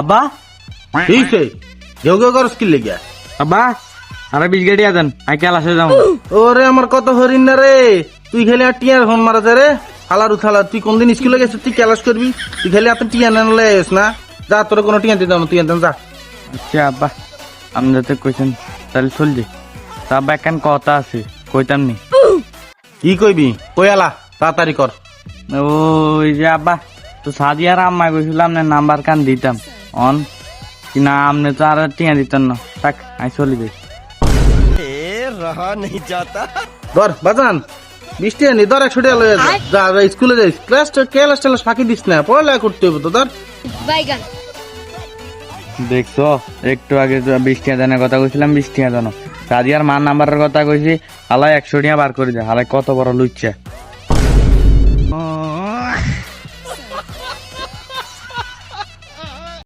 আব্বা? ঠিক আছে ঘেউ ঘেউ করস কি লেগে? আব্বা আরে বিশ গাড়ি আছেন আই ক্লাসে যাব। ওরে আমার কত হরিণ না রে। তুই খেলে আর টিয়ার ফোন মারা রে। হালারু থালা তুই কোনদিন স্কুলে গেছিস তুই ক্লাস করবি? তুই খেলে এত টিয়া না লেস না? যা তোর কোনো টিয়া দিতাম না তুই এনতেন যা। আচ্ছা আব্বা আপনি যাতে কইছেন তাহলে চলছি তা আব্বা একখান কথা আছে কইতাম নি। কি কইবি? কই আলা তাড়াতাড়ি কর। ওই যে আব্বা তো সাদিয়ার আম্মা কইছিলাম না নাম্বার কান দিতাম। অন। কি না আপনি তো আর টিয়া দিতেন না। থাক আই চলে যাই। রহা নেই যাতা। ধর বাজান বৃষ্টি আনি ধর একশো লয়ে যা। যা যা স্কুলে যাইস ক্লাস ক্লাস টালাস ফাঁকি দিস না পড়ালেখা করতে হবে তো ধর। বাইগান। দেখছ একটু আগে তো বৃষ্টি আদানের কথা কইছিলাম বৃষ্টি আদানো সাদিয়ার মার নাম্বারের কথা কইছি হালাই একশো টিয়া বার করে দে হালাই কত বড় লুচ্ছে